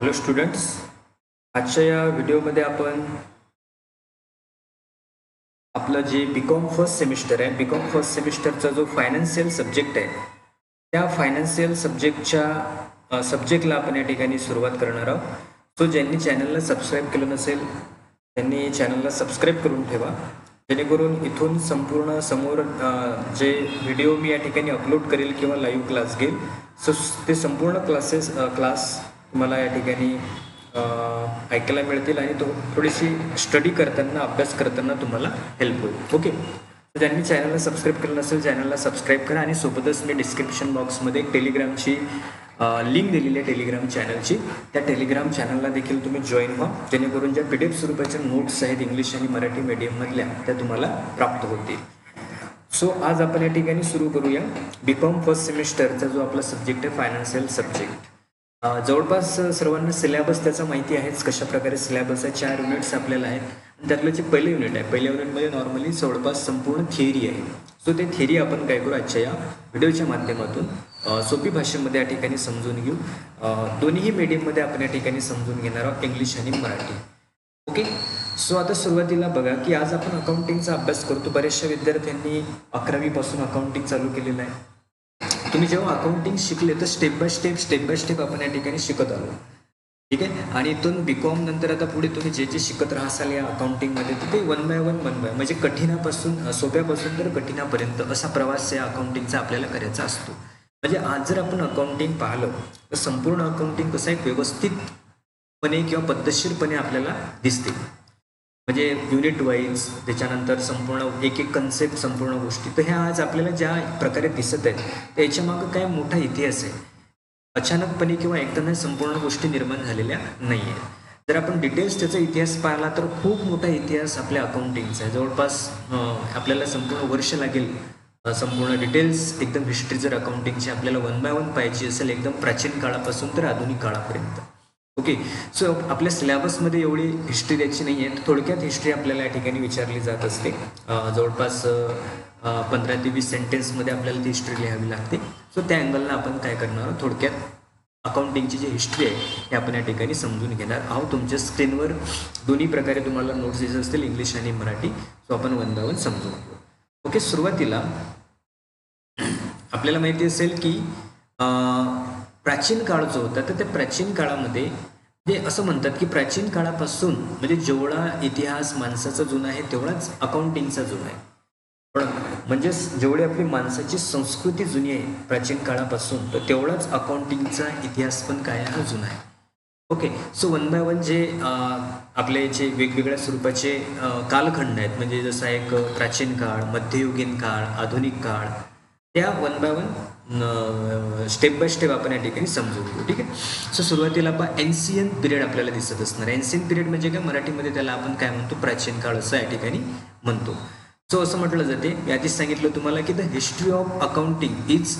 Hello students आजच्या या व्हिडिओमध्ये आपण आपलं जे बी कॉम फर्स्ट सेमिस्टर आहे बी कॉम फर्स्ट सेमिस्टरचा जो फायनान्शियल सब्जेक्ट आहे त्या फायनान्शियल सब्जेक्टच्या सब्जेक्टला आपण या ठिकाणी सुरुवात करणार आहोत. सो ज्यांनी चॅनलला सबस्क्राईब केलं नसेल त्यांनी चॅनलला सबस्क्राईब करून ठेवा. जेणेकरून इथून संपूर्ण समोर जे व्हिडिओ मी या ठिकाणी अपलोड करेल किंवा लाईव्ह क्लास घेईल सो ते संपूर्ण क्लासेस क्लास तुम्हाला या ठिकाणी ऐकायला मिळतील आणि तो थोडीशी स्टडी करताना अभ्यास करताना तुम्हाला हेल्प होईल. ओके ज्यांनी चॅनलला सबस्क्राईब केलं नसेल चॅनलला सबस्क्राईब करा आणि सोबतच मी डिस्क्रिप्शन बॉक्समध्ये एक टेलिग्रामची लिंक दिलेली आहे टेलिग्राम चॅनलची त्या टेलिग्राम चॅनलला देखील तुम्ही जॉईन व्हा. जेणेकरून ज्या पी डी एफ स्वरूपाच्या नोट्स आहेत इंग्लिश आणि मराठी मीडियममधल्या त्या तुम्हाला प्राप्त होतील. सो आज आपण या ठिकाणी सुरू करूया. बी कॉम फर्स्ट सेमिस्टरचा जो आपला सब्जेक्ट आहे फायनान्शियल सब्जेक्ट जवळपास सर्वांना सिलेबस त्याचा माहिती आहेच कशा प्रकारे सिलेबस आहे. चार युनिट्स आपल्याला आहेत. त्यातलं जे पहिलं युनिट आहे पहिल्या युनिटमध्ये नॉर्मली जवळपास संपूर्ण थिअरी आहे. सो ते थिअरी आपण काय करू आजच्या या व्हिडिओच्या माध्यमातून? सोपी भाषेमध्ये या ठिकाणी समजून घेऊ. दोन्हीही मीडियममध्ये आपण या ठिकाणी समजून घेणार आहोत इंग्लिश आणि मराठी. ओके सो आता सुरुवातीला बघा की आज आपण अकाउंटिंगचा अभ्यास करतो. बऱ्याचशा विद्यार्थ्यांनी अकरावीपासून अकाउंटिंग चालू केलेलं आहे. तुम्ही जेव्हा अकाउंटिंग शिकले तर step by step step by step आपण या ठिकाणी शिकत आलो. ठीक आहे? आणि इथून बी कॉम नंतर आता पुढे तुम्ही जे जे शिकत राहसाल या अकाउंटिंगमध्ये तर ते one by one one by म्हणजे कठीणापासून सोप्यापासून तर कठीणापर्यंत असा प्रवास या अकाउंटिंगचा आपल्याला करायचा असतो. म्हणजे आज जर आपण अकाउंटिंग पाहिलं तर संपूर्ण अकाउंटिंग कसं एक व्यवस्थितपणे किंवा पद्धतशीरपणे आपल्याला दिसते. म्हणजे युनिट वाईज त्याच्यानंतर संपूर्ण एक एक कन्सेप्ट संपूर्ण गोष्टी. तर ह्या आज आपल्याला ज्या प्रकारे दिसत आहेत त्याच्या मागं काय मोठा इतिहास आहे? अचानकपणे किंवा एकदा संपूर्ण गोष्टी निर्माण झालेल्या नाही आहेत जर आपण डिटेल्स त्याचा इतिहास पाहिला तर खूप मोठा इतिहास आपल्या अकाउंटिंगचा आहे. जवळपास आपल्याला संपूर्ण वर्ष लागेल. संपूर्ण डिटेल्स एकदम हिस्ट्री जर अकाउंटिंगची आपल्याला वन बाय वन पाहिजे असेल एकदम प्राचीन काळापासून तर आधुनिक काळापर्यंत. ओके सो आपल्या सिलेबसमध्ये एवढी हिस्ट्री द्यायची नाही आहे थोडक्यात हिस्ट्री आपल्याला या ठिकाणी विचारली जात असते. जवळपास पंधरा ते वीस सेंटेन्समध्ये आपल्याला ती हिस्ट्री लिहावी लागते. सो त्या अँगलला आपण काय करणार आहोत? थोडक्यात अकाउंटिंगची जी हिस्ट्री आहे हे आपण या ठिकाणी समजून घेणार आहोत. तुमच्या स्क्रीनवर दोन्ही प्रकारे तुम्हाला नोट्स दिसत असतील इंग्लिश आणि मराठी. सो आपण वन समजून घेऊ. ओके सुरुवातीला आपल्याला माहिती असेल की प्राचीन काळ जो होता. तर त्या प्राचीन काळामध्ये जे असं म्हणतात की प्राचीन काळापासून म्हणजे जेवढा इतिहास माणसाचा जुना आहे तेवढाच अकाउंटिंगचा जुना आहे. पण म्हणजे जेवढी आपली माणसाची संस्कृती जुनी आहे प्राचीन काळापासून तर तेवढाच अकाउंटिंगचा इतिहास पण काय आहे हा जुना आहे. Okay so one by one जे आपले जे वेगवेगळ्या स्वरूपाचे कालखंड आहेत म्हणजे जसा एक प्राचीन काळ मध्ययुगीन काळ आधुनिक काळ त्या one by one step by step आपण या ठिकाणी समजून घेऊ ठीक आहे? सो सुरुवातीला आपण एन्सियन पिरियड आपल्याला दिसत असणार एन्सियन पिरियड म्हणजे काय? मराठीमध्ये त्याला आपण काय म्हणतो? प्राचीन काळ असं या ठिकाणी म्हणतो. सो असं म्हटलं जाते. मी आधीच सांगितलं तुम्हाला की the history of accounting is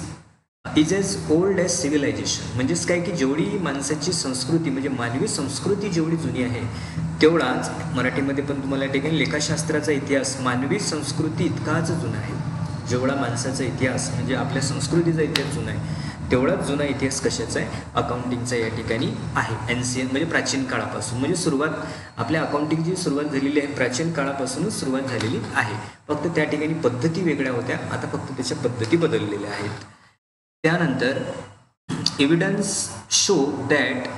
is as old as civilisation म्हणजेच काय? की जेवढी माणसाची संस्कृती म्हणजे मानवी संस्कृती जेवढी जुनी आहे तेवढाच मराठीमध्ये पण तुम्हाला या ठिकाणी लेखाशास्त्राचा इतिहास मानवी संस्कृती इतकाच जुना आहे. जेवढा माणसाचा इतिहास म्हणजे आपल्या संस्कृतीचा इतिहास जुना आहे तेवढाच जुना इतिहास कशाचा आहे? अकाउंटिंगचा या ठिकाणी आहे. एनसीएन म्हणजे प्राचीन काळापासून. म्हणजे सुरुवात आपल्या अकाउंटिंगची सुरुवात झालेली आहे. प्राचीन काळापासूनच सुरुवात झालेली आहे. फक्त त्या ठिकाणी पद्धती वेगळ्या होत्या. आता फक्त त्याच्या पद्धती बदललेल्या आहेत. त्यानंतर evidence show that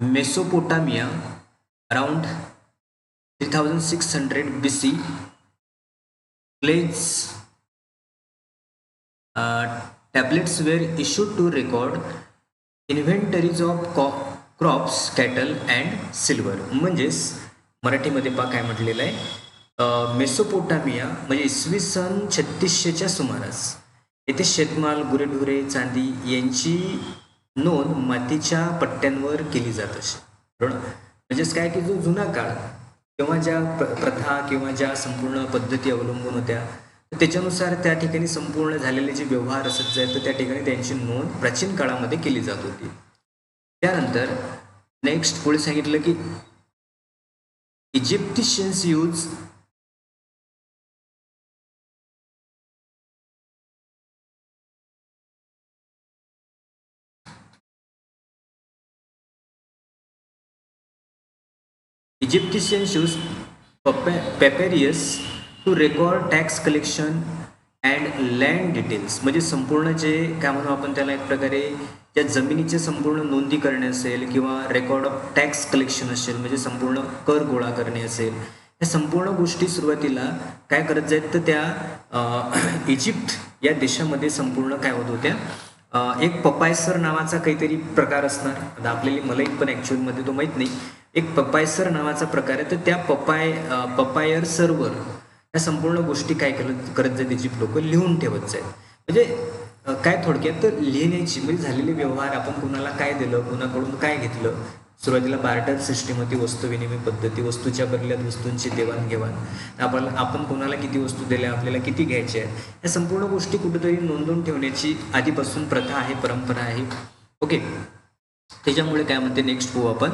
Mesopotamia around three thousand six hundred B C pledge tablets were issued to record inventories of कॉ क्रॉप्स कॅटल अँड सिल्वर म्हणजेच मराठीमध्ये पा काय म्हटलेलं आहे. Uh, मेसोपोटामिया म्हणजे इसवी सन छत्तीसशेच्या सुमारास. येथे शेतमाल गुरेढोरे चांदी यांची नोंद मातीच्या पट्ट्यांवर केली जात असे. बरोबर म्हणजेच काय की जो जुना काळ किंवा ज्या प्र प्रथा किंवा ज्या संपूर्ण पद्धती अवलंबून होत्या त्याच्यानुसार त्या ठिकाणी संपूर्ण झालेले जे व्यवहार असत जाईल तर त्या ठिकाणी त्यांची नोंद प्राचीन काळामध्ये केली जात होती. त्यानंतर नेक्स्ट पुढे सांगितलं की Egyptians use Egyptian shoes papyrus to record tax collection and land details म्हणजे संपूर्ण जे काय म्हणू आपण त्याला एक प्रकारे त्या जमिनीचे संपूर्ण नोंदी करणे असेल किंवा रेकॉर्ड ऑफ टॅक्स कलेक्शन असेल म्हणजे संपूर्ण कर गोळा करणे असेल या संपूर्ण गोष्टी सुरुवातीला काय करत जाआहेत तर त्या इजिप्त या देशामध्ये संपूर्ण काय होत होत्या एक पपायसर नावाचा काहीतरी प्रकार असणार. आता आपल्याला मलाही पण ॲक्च्युअलमध्ये तो माहीत नाही. एक पपायसर नावाचा प्रकार आहे. तर त्या पपाय पपायर सर्वर या संपूर्ण गोष्टी काय करत करत जात इजिप्त लोक लिहून ठेवत जाईल म्हणजे काय थोडक्यात तर लिहिण्याची म्हणजे झालेले व्यवहार आपण कुणाला काय दिलं कुणाकडून काय घेतलं सुरुवातीला बार्टर सिस्टीम होती वस्तू विनिमय पद्धती वस्तूच्या बदल्यात वस्तूंची देवाणघेवाण. आपण आपण कोणाला किती वस्तू दिल्या आपल्याला किती घ्यायच्या आहेत या संपूर्ण गोष्टी कुठेतरी नोंदवून ठेवण्याची आधीपासून प्रथा आहे परंपरा आहे. ओके. त्याच्यामुळे काय म्हणते नेक्स्ट पाहू आपण.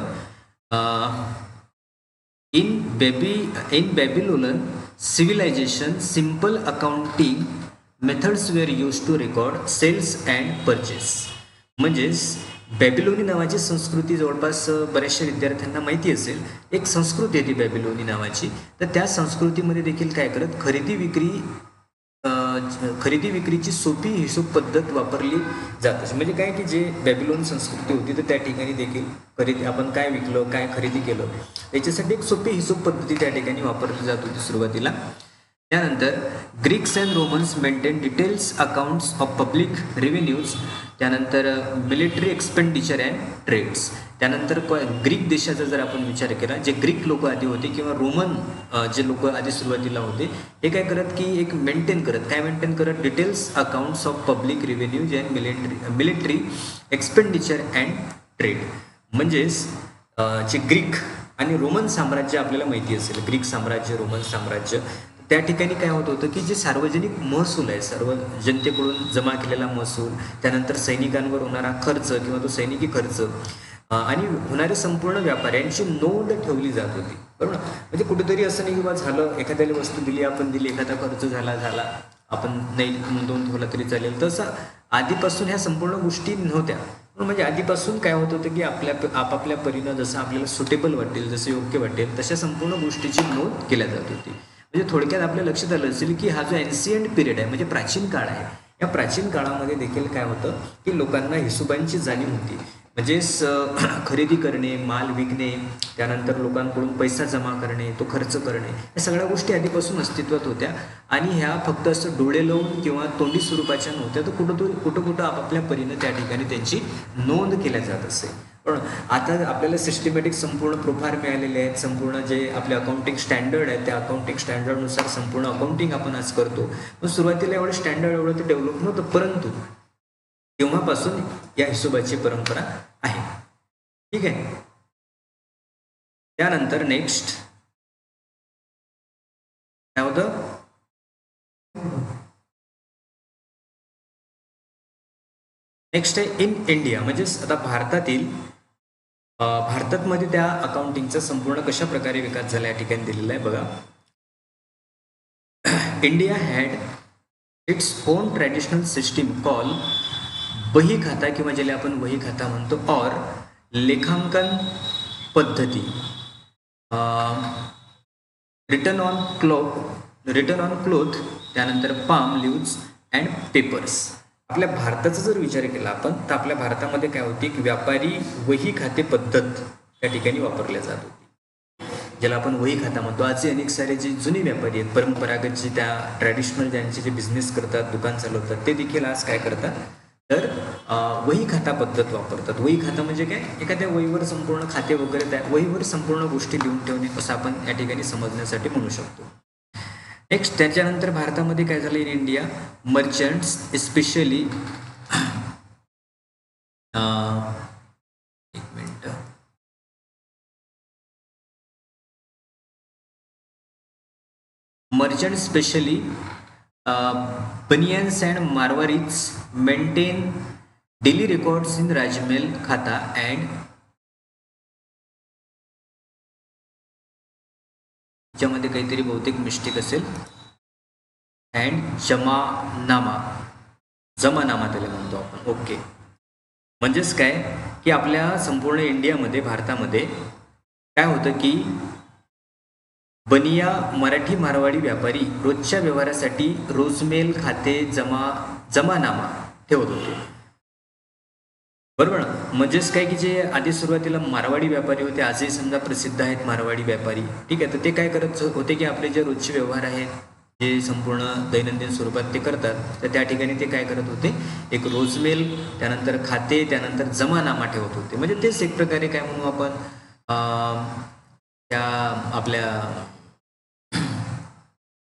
In baby in Babylonian civilisation simple accounting methods were use to record sales and purchase म्हणजेच बॅबिलोनी नावाची संस्कृती जवळपास बऱ्याचशा विद्यार्थ्यांना माहिती असेल. एक संस्कृती आहे ती बॅबिलोनी नावाची. तर त्या संस्कृतीमध्ये देखील काय करत? खरेदी विक्री खरेदी विक्रीची सोपी हिशोब पद्धत वापरली जात असे. म्हणजे काय की जे बॅबिलोन संस्कृती होती तर त्या ठिकाणी देखील खरेदी आपण काय विकलं काय खरेदी केलं याच्यासाठी एक सोपी हिशोब पद्धती त्या ठिकाणी वापरली जात होती सुरुवातीला. त्यानंतर Greeks and Romans maintain details accounts of public revenues त्यानंतर मिलिटरी एक्सपेंडिचर अँड ट्रेड्स त्यानंतर ग्रीक देशाचा जर आपण विचार केला जे ग्रीक लोक आधी होते किंवा रोमन जे लोक आधी सुरुवातीला होते हे काय करत की एक मेंटेन करत. काय मेंटेन करत? Details accounts of public revenues and military military expenditure and trade म्हणजेच जे ग्रीक आणि रोमन साम्राज्य आपल्याला माहिती असेल ग्रीक साम्राज्य रोमन साम्राज्य त्या ठिकाणी काय होत होतं की जे सार्वजनिक महसूल आहे सर्व जनतेकडून जमा केलेला महसूल त्यानंतर सैनिकांवर होणारा खर्च किंवा तो सैनिकी खर्च आणि होणारे संपूर्ण व्यापार यांची नोंद ठेवली जात होती. बरोबर? म्हणजे कुठेतरी असं नाही किंवा झालं एखाद्याला वस्तू दिली आपण दिली एखादा खर्च झाला झाला आपण नाही नोंदवून ठेवला तरी चालेल. तसं आधीपासून ह्या संपूर्ण गोष्टी नव्हत्या. म्हणजे आधीपासून काय होत होतं की आपल्या आपापल्या परीनं जसं आपल्याला सुटेबल वाटेल जसं योग्य वाटेल तशा संपूर्ण गोष्टीची नोंद केल्या जात होती. म्हणजे थोडक्यात आपल्या लक्षात आलं असेल की हा जो एन्सियंट पिरियड आहे म्हणजे प्राचीन काळ आहे या प्राचीन काळामध्ये देखील काय होतं की लोकांना हिशोबांची जाणीव होती. म्हणजे खरेदी करणे माल विकणे त्यानंतर लोकांकडून पैसा जमा करणे तो खर्च करणे या सगळ्या गोष्टी आधीपासून अस्तित्वात होत्या. आणि ह्या फक्त असं डोळे लावून किंवा तोंडी स्वरूपाच्या नव्हत्या तर कुठं कुठं कुठं आपापल्या परीनं त्या ठिकाणी त्यांची नोंद केल्या जात असे. पण आता आपल्याला सिस्टमॅटिक संपूर्ण प्रोफार मिळालेले आहेत संपूर्ण जे आपले अकाउंटिंग स्टँडर्ड आहेत त्या अकाउंटिंग स्टँडर्डनुसार संपूर्ण अकाउंटिंग आपण आज करतो. पण सुरुवातीला एवढं स्टँडर्ड एवढं ते डेव्हलप नव्हतं परंतु तेव्हापासून या हिशोबाची परंपरा आहे. ठीक आहे? त्यानंतर नेक्स्ट काय होतं? नेक्स्ट आहे इन इंडिया म्हणजेच आता भारतातील भारतात मध्ये त्या अकाउंटिंगचा संपूर्ण कशा प्रकारे विकास झाला या ठिकाणी दिलेला आहे बघा. India had its own traditional system call vahi khata किंवा ज्याला म्हणजे आपण वही खाता म्हणतो. और लेखांकन पद्धती. Return on cloth return on cloth त्यानंतर पाम लिव्ज अँड पेपर्स आपल्या भारताचा जर विचार केला आपण तर आपल्या भारतामध्ये काय होती की व्यापारी वही खाते पद्धत त्या ठिकाणी वापरल्या जात होती. ज्याला आपण वही खाता म्हणतो. आजचे अनेक सारे जे जुने व्यापारी आहेत परंपरागत जे त्या ट्रॅडिशनल ज्यांचे जे बिझनेस करतात दुकान चालवतात ते देखील आज काय करतात? तर वही खाता पद्धत वापरतात. वही खाता म्हणजे काय? एखाद्या वहीवर संपूर्ण खाते वगैरे त्या वहीवर संपूर्ण गोष्टी लिहून ठेवणे असं आपण या ठिकाणी समजण्यासाठी म्हणू शकतो. नेक्स्ट त्याच्यानंतर भारतामध्ये काय झालं इन इंडिया मर्चंट्स स्पेशली एक minute. Merchant specially Banians and Marwaris maintain daily records in rajmel khata and ज्यामध्ये काहीतरी बहुतेक मिस्टेक असेल. अँड जमानामा. जमानामा त्याला म्हणतो आपण. ओके म्हणजेच काय? की आपल्या संपूर्ण इंडियामध्ये भारतामध्ये काय होतं की बनिया मराठी मारवाडी व्यापारी रोजच्या व्यवहारासाठी रोजमेल खाते जमा जमानामा ठेवत होते. बरोबर ना? म्हणजेच काय की जे आधी सुरुवातीला मारवाडी व्यापारी होते आजही समजा प्रसिद्ध आहेत मारवाडी व्यापारी. ठीक आहे तर ते काय करत होते की आपले जे रोजचे व्यवहार आहेत जे संपूर्ण दैनंदिन स्वरूपात ते करतात तर त्या ठिकाणी ते काय करत होते? एक रोजमेल त्यानंतर खाते त्यानंतर जमानामा ठेवत होते. म्हणजे तेच एक प्रकारे काय म्हणू आपण? त्या आपल्या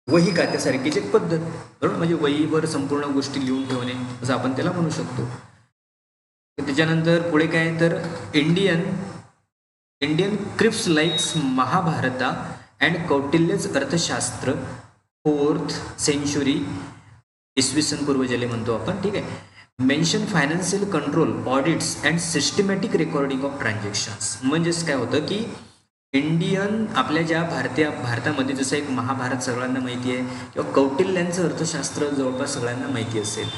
वही खात्यासारखीच एक पद्धत. बरोबर? म्हणजे वहीवर संपूर्ण गोष्टी लिहून ठेवणे असं आपण त्याला म्हणू शकतो. त्याच्यानंतर पुढे काय तर Indian Indian scripts likes Mahabharata and कौटिल्यच Arthashastra fourth century इसवी सन पूर्व ज्याला म्हणतो आपण ठीक आहे? Mention financial control audits and systematic recording of transactions म्हणजेच काय होतं की इंडियन आपल्या ज्या भारतीय भारतामध्ये जसं एक महाभारत सगळ्यांना माहिती आहे किंवा कौटिल्यांचं अर्थशास्त्र जवळपास सगळ्यांना माहिती असेल.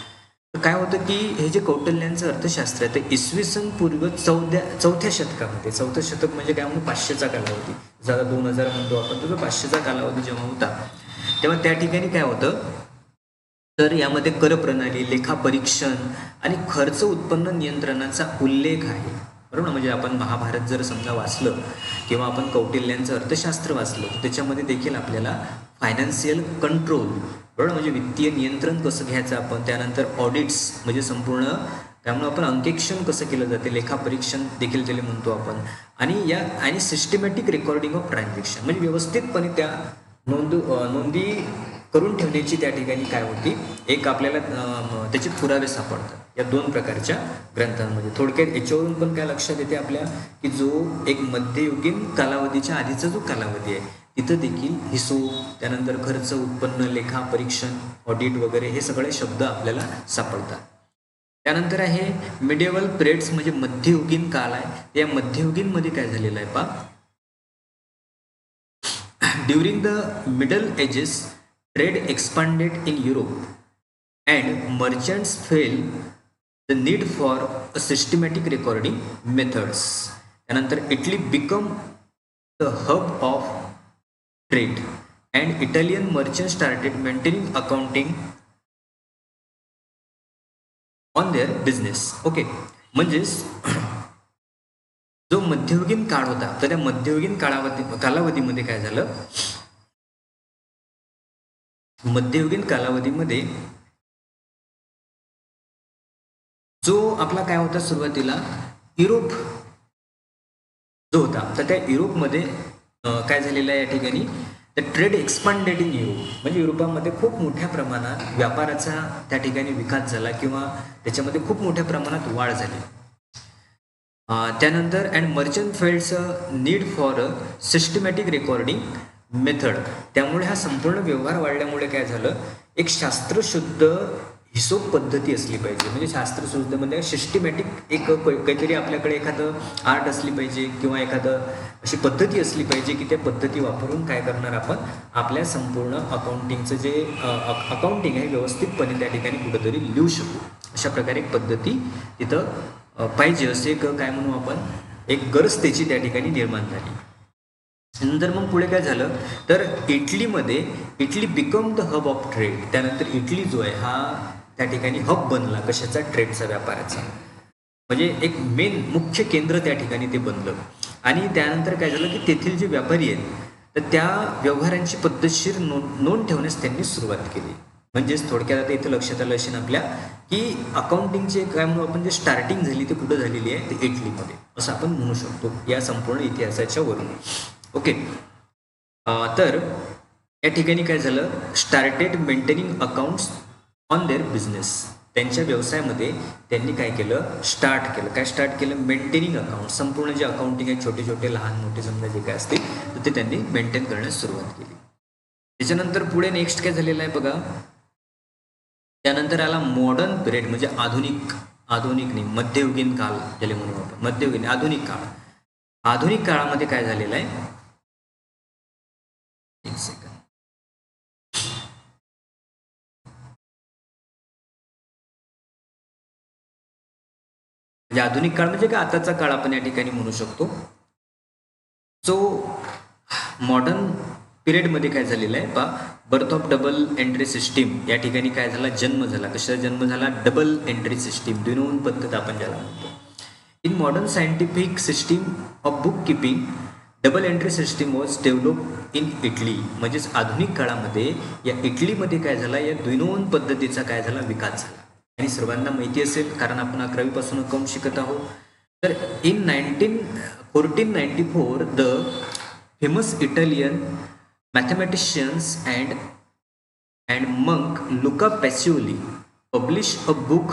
काय होतं की हे जे कौटल्यांचं अर्थशास्त्र आहे ते इसवी सन पूर्व चौद्या चौथ्या शतकामध्ये चौथं शतक म्हणजे काय म्हणून पाचशेचा कालावधी. जरा दोन हजार म्हणतो आपण तो पाचशेचा कालावधी जेव्हा होता तेव्हा त्या ठिकाणी काय होतं? तर यामध्ये करप्रणाली लेखापरीक्षण आणि खर्च उत्पन्न नियंत्रणाचा उल्लेख आहे. बरोबर म्हणजे आपण महाभारत जर समजा वाचलं किंवा आपण कौटिल्यांचं अर्थशास्त्र वाचलं तर त्याच्यामध्ये देखील आपल्याला फायनान्शियल कंट्रोल बरोबर म्हणजे वित्तीय नियंत्रण कसं घ्यायचं आपण? त्यानंतर ऑडिट्स म्हणजे संपूर्ण त्यामुळे आपण अंकेक्षण कसं केलं जाते? लेखापरीक्षण देखील त्याला म्हणतो आपण. आणि या आणि सिस्टमॅटिक रेकॉर्डिंग ऑफ ट्रान्झॅक्शन म्हणजे व्यवस्थितपणे त्या नोंद नोंदी करून ठेवण्याची त्या ठिकाणी काय होती? एक आपल्याला त्याचे पुरावे सापडतात. या दोन प्रकारच्या ग्रंथांमध्ये. थोडक्यात याच्यावरून पण काय लक्षात येते आपल्या? की जो एक मध्ययुगीन कालावधीच्या आधीचा जो कालावधी आहे तिथं देखील हिशोब त्यानंतर खर्च उत्पन्न लेखा परीक्षण ऑडिट वगैरे हे सगळे शब्द आपल्याला सापडतात. त्यानंतर आहे मिडेवल पिरियड्स म्हणजे मध्ययुगीन काल आहे. या मध्ययुगीनमध्ये काय झालेलं आहे पा during the middle ages trade expanded in Europe and merchants fell the need for a systematic recording methods त्यानंतर Italy become the hub of trade and Italian merchant started maintaining accounting on their business okay म्हणजेच जो मध्ययुगीन काळ होता तर त्या मध्ययुगीन काळावधी कालावधीमध्ये काय झालं? मध्ययुगीन कालावधीमध्ये जो आपला काय होता सुरुवातीला युरोप जो होता तर त्या युरोपमध्ये काय झालेलं आहे या ठिकाणी? तर ट्रेड एक्सपांडेड इन युरोप म्हणजे युरोपामध्ये खूप मोठ्या प्रमाणात व्यापाराचा त्या ठिकाणी विकास झाला किंवा त्याच्यामध्ये खूप मोठ्या प्रमाणात वाढ झाली. त्यानंतर and merchant फेल्डचं need for a systematic recording method. त्यामुळे हा संपूर्ण व्यवहार वाढल्यामुळे काय झालं? एक शास्त्रशुद्ध हिशोब पद्धती असली पाहिजे. म्हणजे शास्त्रशुद्ध म्हणजे सिस्टमॅटिक एक काहीतरी आपल्याकडे एखादं आर्ट असली पाहिजे किंवा एखादं अशी पद्धती असली पाहिजे की त्या पद्धती वापरून काय करणार आपण? आपल्या संपूर्ण अकाउंटिंगचं जे अकाउंटिंग आहे व्यवस्थितपणे त्या ठिकाणी कुठंतरी लिहू शकू. अशा प्रकारे एक पद्धती तिथं पाहिजे. असे एक काय म्हणू आपण? एक गरज त्याची त्या ठिकाणी निर्माण झाली. नंतर मग पुढे काय झालं? तर इटलीमध्ये Italy become the hub of trade त्यानंतर इटली जो आहे हा त्या ठिकाणी हब बनला कशाचा? ट्रेडचा व्यापाराचा. म्हणजे एक मेन मुख्य केंद्र त्या ठिकाणी ते बनलं. आणि त्यानंतर काय झालं की तेथील जे व्यापारी आहेत तर त्या व्यवहारांची पद्धतशीर नोंद नोंद ठेवण्यास त्यांनी सुरुवात केली. म्हणजेच थोडक्यात आता इथं लक्षात आलं असेल आपल्या की अकाउंटिंगचे काय म्हणून आपण जे स्टार्टिंग झाली ते कुठं झालेली आहे? ते इटलीमध्ये. असं आपण म्हणू शकतो या संपूर्ण इतिहासाच्या वरून. ओके. तर या ठिकाणी काय झालं? Started maintaining accounts on their business त्यांच्या व्यवसायामध्ये त्यांनी काय केलं? स्टार्ट केलं. काय स्टार्ट केलं? मेंटेनिंग अकाउंट संपूर्ण जे अकाउंटिंग आहे छोटे छोटे लहान मोठे समजा जे काय असतील तर ते त्यांनी मेंटेन करण्यास सुरुवात केली. त्याच्यानंतर पुढे नेक्स्ट काय झालेलं आहे बघा? त्यानंतर आला मॉडर्न पिरियड म्हणजे आधुनिक आधुनिक नाही मध्ययुगीन काल ज्याला म्हणू आपण. मध्ययुगीन आधुनिक काळ. आधुनिक काळामध्ये काय झालेलं आहे? एक सेकंड म्हणजे आधुनिक काळ म्हणजे काय? आताचा काळ आपण या ठिकाणी म्हणू शकतो. सो मॉडर्न पिरियडमध्ये काय झालेलं आहे? बा birth of double entry system या ठिकाणी काय झाला? जन्म झाला. कशाचा जन्म झाला? डबल एंट्री सिस्टीम दोन पद्धत आपण ज्याला म्हणतो. In modern scientific system of book keeping double entry system was develop in Italy म्हणजेच आधुनिक काळामध्ये या इटलीमध्ये काय झाला? या द्विनोन पद्धतीचा काय झाला? विकास झाला. आणि सर्वांना माहिती असेल कारण आपण अकरावीपासून अकाउंट शिकत आहोत. तर in nineteen fourteen ninety four the famous Italian mathematicians and and monk Luca Pacioli publish a book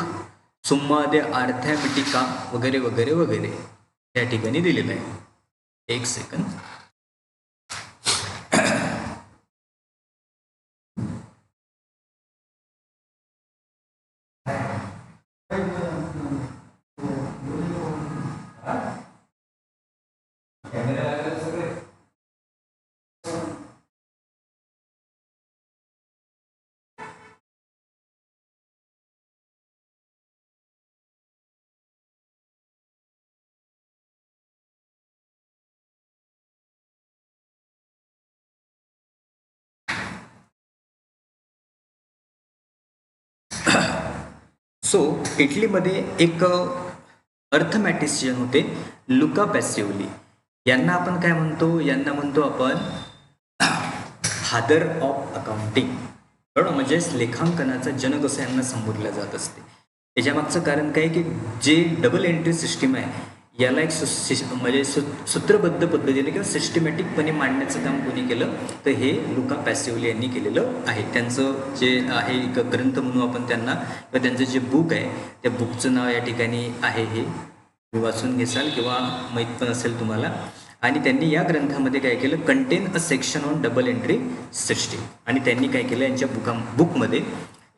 Summa de Arithmetica वगैरे वगैरे वगैरे. या ठिकाणी दिलेलं आहे. एक सेकंद. सो इटलीमध्ये एक अर्थमॅटिशियन होते लुका पॅसिवली यांना आपण काय म्हणतो? यांना म्हणतो आपण फादर ऑफ अकाउंटिंग बरोबर? म्हणजेच लेखांकनाचा जनक असं यांना संबोधलं जात असते. त्याच्यामागचं कारण काय की जे डबल एंट्री सिस्टीम आहे याला एक सु म्हणजे सु सूत्रबद्ध पद्धतीने किंवा सिस्टमॅटिकपणे मांडण्याचं काम कोणी केलं तर हे लुका पॅसिवली यांनी केलेलं आहे. त्यांचं जे आहे एक ग्रंथ म्हणू आपण त्यांना किंवा त्यांचं जे बुक आहे त्या बुकचं नाव या ठिकाणी आहे हे. तुम्ही वाचून घेसाल किंवा माहीत पण असेल तुम्हाला. आणि त्यांनी या ग्रंथामध्ये काय केलं contain a section on double entry system आणि त्यांनी काय केलं यांच्या बुका बुकमध्ये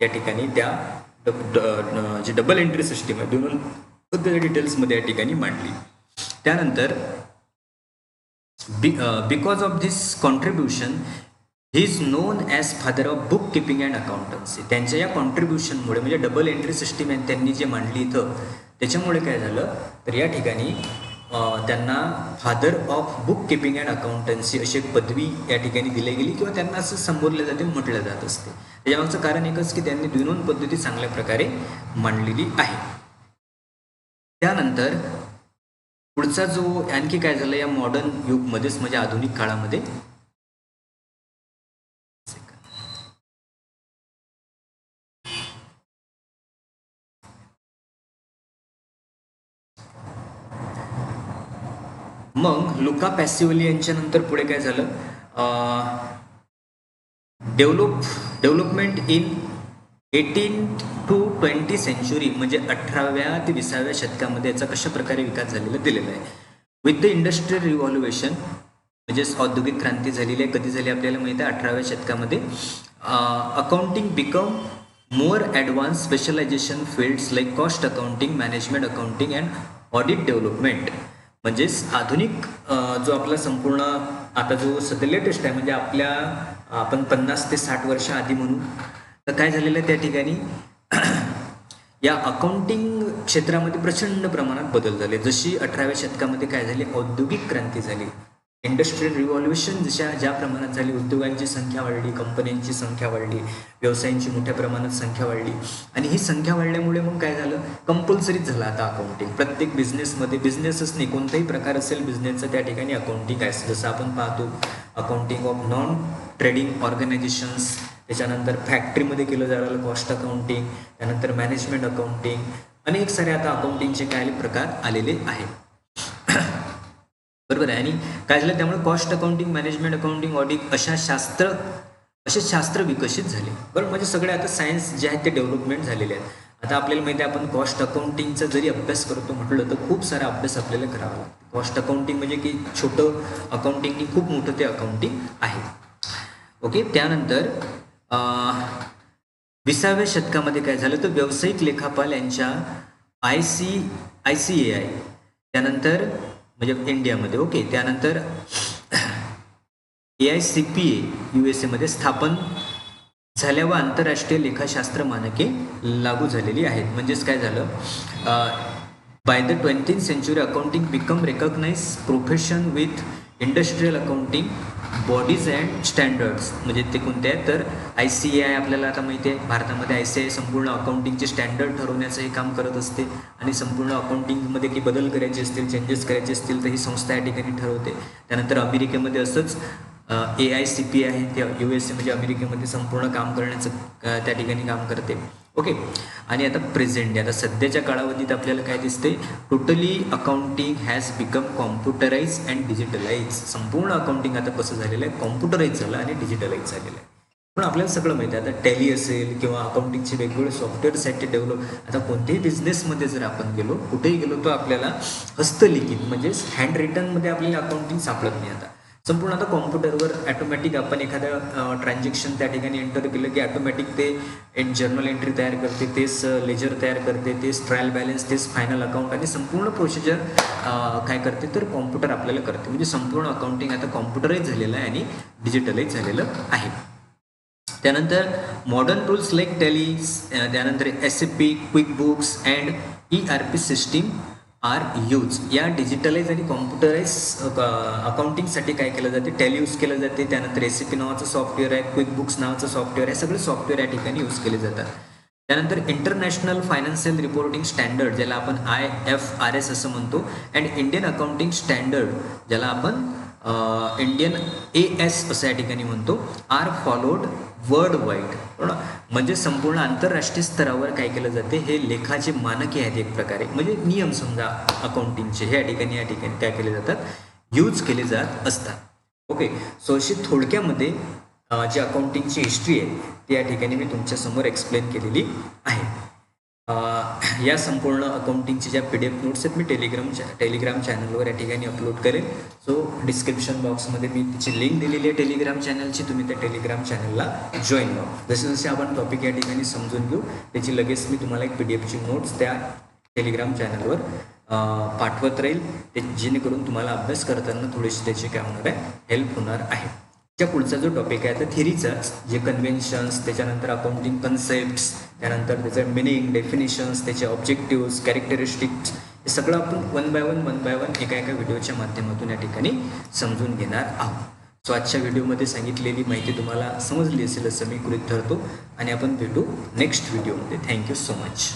या ठिकाणी त्या जे डबल एंट्री सिस्टीम आहे दोन पद्धती डिटेल्समध्ये या ठिकाणी मांडली. त्यानंतर because of this contribution he is known as father of book keeping and accountancy त्यांच्या या कॉन्ट्रीब्युशनमुळे म्हणजे डबल एंट्री सिस्टीम आहे त्यांनी जे मांडली इथं त्याच्यामुळे काय झालं? तर या ठिकाणी त्यांना father of book keeping and accountancy अशी एक पदवी या ठिकाणी दिली गेली किंवा त्यांना असं संबोधलं जाते म्हटलं जात असते. त्याच्यामागचं कारण एकच की त्यांनी द्विनोन पद्धती चांगल्या प्रकारे मांडलेली आहे. त्यानंतर पुढचा जो आणखी काय झालं या मॉडर्न युगमध्येच म्हणजे आधुनिक काळामध्ये? मग लुका पॅसिवली यांच्या नंतर पुढे काय झालं? Develop development in eighteen to twenty century म्हणजे अठराव्या ते विसाव्या शतकामध्ये याचा कशा प्रकारे विकास झालेला दिलेला आहे? विथ द इंडस्ट्रियल रिव्हॉल्युएशन म्हणजेच औद्योगिक क्रांती झालेली आहे कधी झाली आपल्याला माहिती आहे? अठराव्या शतकामध्ये. Accounting become more advance specialisation fields like cost accounting management accounting and audit development म्हणजेच आधुनिक जो आपला संपूर्ण आता जो सध्या लेटेस्ट आहे म्हणजे आपल्या आपण पन्नास ते साठ वर्ष आधी म्हणून तर काय झालेलं आहे त्या ठिकाणी? या अकाउंटिंग क्षेत्रामध्ये प्रचंड प्रमाणात बदल झाले. जशी अठराव्या शतकामध्ये काय झाली? औद्योगिक क्रांती झाली. इंडस्ट्रियल रिव्हॉल्युशन जशा ज्या प्रमाणात झाली उद्योगांची संख्या वाढली कंपन्यांची संख्या वाढली व्यवसायांची मोठ्या प्रमाणात संख्या वाढली. आणि ही संख्या वाढल्यामुळे मग काय झालं? कंपल्सरीच झालं आता अकाउंटिंग प्रत्येक बिझनेसमध्ये बिझनेसच नाही कोणताही प्रकार असेल बिझनेसचा त्या ठिकाणी अकाउंटिंग आहे. जसं आपण पाहतो accounting of non trading organisations त्याच्यानंतर फॅक्टरीमध्ये केलं जाणारं कॉस्ट अकाउंटिंग त्यानंतर मॅनेजमेंट अकाउंटिंग अनेक सारे आता अकाउंटिंगचे काय प्रकार आलेले आहेत. बरोबर आहे. आणि काय झालं? त्यामुळे cost accounting management accounting audit अशा शास्त्र असे शास्त्र विकसित झाले. बरं म्हणजे सगळे आता सायन्स जे आहेत ते डेव्हलपमेंट झालेले आहेत. आता आपल्याला माहिती आहे आपण कॉस्ट अकाउंटिंगचा जरी अभ्यास करतो म्हटलं तर खूप सारा अभ्यास आपल्याला करावा लागतो. कॉस्ट अकाउंटिंग म्हणजे की छोटं अकाउंटिंग खूप मोठं ते अकाउंटिंग आहे. ओके त्यानंतर विसाव्या शतकामध्ये काय झालं तर व्यावसायिक लेखापाल यांच्या I C I C A I त्यानंतर म्हणजे इंडियामध्ये ओके. त्यानंतर A I C P A U S एमध्ये स्थापन झाल्या व आंतरराष्ट्रीय लेखाशास्त्र मानके लागू झालेली आहेत. म्हणजेच काय झालं? By the twentieth century accounting become recognise profession with industrial accounting bodies and standards म्हणजे ते कोणते आहेत? तर आय सी आय आपल्याला आता माहिती आहे. भारतामध्ये आय सी आय संपूर्ण अकाउंटिंगचे स्टँडर्ड ठरवण्याचं हे काम करत असते. आणि संपूर्ण अकाउंटिंगमध्ये काही बदल करायचे असतील चेंजेस करायचे असतील तर ही संस्था या ठिकाणी ठरवते. त्यानंतर अमेरिकेमध्ये असंच ए आय सी पी आहे ते यू एस ए म्हणजे अमेरिकेमध्ये संपूर्ण काम करण्याचं त्या ठिकाणी काम करते. ओके आणि आता प्रेझेंट आता सध्याच्या कालावधीत आपल्याला काय दिसते? Totally accounting has become computerise and digitalise संपूर्ण अकाउंटिंग आता कसं झालेलं आहे? कॉम्प्युटराईज झालं आणि डिजिटलाइज झालेलं आहे. पण आपल्याला सगळं माहिती आहे. आता टॅली असेल किंवा अकाउंटिंगचे वेगवेगळे सॉफ्टवेअरसाठी डेव्हलप आता कोणत्याही बिझनेसमध्ये जर आपण गेलो कुठेही गेलो तर आपल्याला हस्तलिखित म्हणजे हँड रिटर्नमध्ये आपल्याला अकाउंटिंग सापडत नाही आता. संपूर्ण आता कॉम्प्युटरवर ॲटोमॅटिक आपण एखादं ट्रान्झॅक्शन त्या ठिकाणी एंटर केलं की ॲटोमॅटिक ते जर्नल एंट्री तयार करते तेच लेजर तयार करते तेच ट्रायल बॅलन्स तेच फायनल अकाउंट आणि संपूर्ण प्रोसिजर काय करते तर कॉम्प्युटर आपल्याला करते. म्हणजे संपूर्ण अकाउंटिंग आता कॉम्प्युटराईज झालेलं आहे आणि डिजिटलही झालेलं आहे. त्यानंतर मॉडर्न टूल्स लाईक टॅली त्यानंतर S A P QuickBooks and E R P system are use. या डिजिटलाइज आणि कॉम्प्युटराइज अकाउंटिंगसाठी काय केलं जाते? टेल यूज केलं जाते. त्यानंतर रेसिपी नावाचं सॉफ्टवेअर आहे क्विक बुक्स नावाचं सॉफ्टवेअर आहे. सगळे सॉफ्टवेअर या ठिकाणी यूज केले जातात. त्यानंतर इंटरनॅशनल फायनान्शियल रिपोर्टिंग स्टँडर्ड ज्याला आपण आय एफ आर एस असं म्हणतो अँड इंडियन अकाउंटिंग स्टँडर्ड ज्याला आपण इंडियन ए एस असं या ठिकाणी म्हणतो आर फॉलोड वर्ल्ड वाईड. म्हणजे संपूर्ण आंतरराष्ट्रीय स्तरावर काय केलं जाते हे लेखाचे मानके आहेत एक प्रकारे. म्हणजे नियम समजा अकाउंटिंगचे ह्या ठिकाणी या ठिकाणी काय केले जातात? यूज केले जात असतात. ओके सो अशी थोडक्यामध्ये जी अकाउंटिंगची हिस्ट्री आहे ती या ठिकाणी मी तुमच्यासमोर एक्सप्लेन केलेली आहे. या संपूर्ण अकाउंटिंगची ज्या पी डी एफ नोट्स आहेत मी टेलिग्राम टेलिग्राम चॅनलवर या ठिकाणी अपलोड करेन सो डिस्क्रिप्शन बॉक्समध्ये मी तिची लिंक दिलेली आहे टेलिग्राम चॅनलची तुम्ही त्या टेलिग्राम चॅनलला जॉईन व्हा. जसे जसे आपण टॉपिक या ठिकाणी समजून घेऊ त्याची लगेच मी तुम्हाला एक पी डी एफची नोट्स त्या टेलिग्राम चॅनलवर पाठवत राहील. ते जेणेकरून तुम्हाला अभ्यास करताना थोडीशी त्याची काय होणार आहे हेल्प होणार आहे. त्याच्या पुढचा जो टॉपिक आहे तर थिरीचा जे कन्व्हेन्शन्स त्याच्यानंतर अकाउंटिंग कन्सेप्ट्स त्यानंतर त्याचं मिनिंग डेफिनेशन्स त्याचे ऑब्जेक्टिव्स कॅरेक्टरिस्टिक्स हे सगळं आपण one by one one by one एका एका व्हिडिओच्या माध्यमातून या ठिकाणी समजून घेणार आहोत. सो आजच्या व्हिडिओमध्ये सांगितलेली माहिती तुम्हाला समजली असेल असं मी गृहित धरतो. आणि आपण भेटू नेक्स्ट व्हिडिओमध्ये थँक्यू सो मच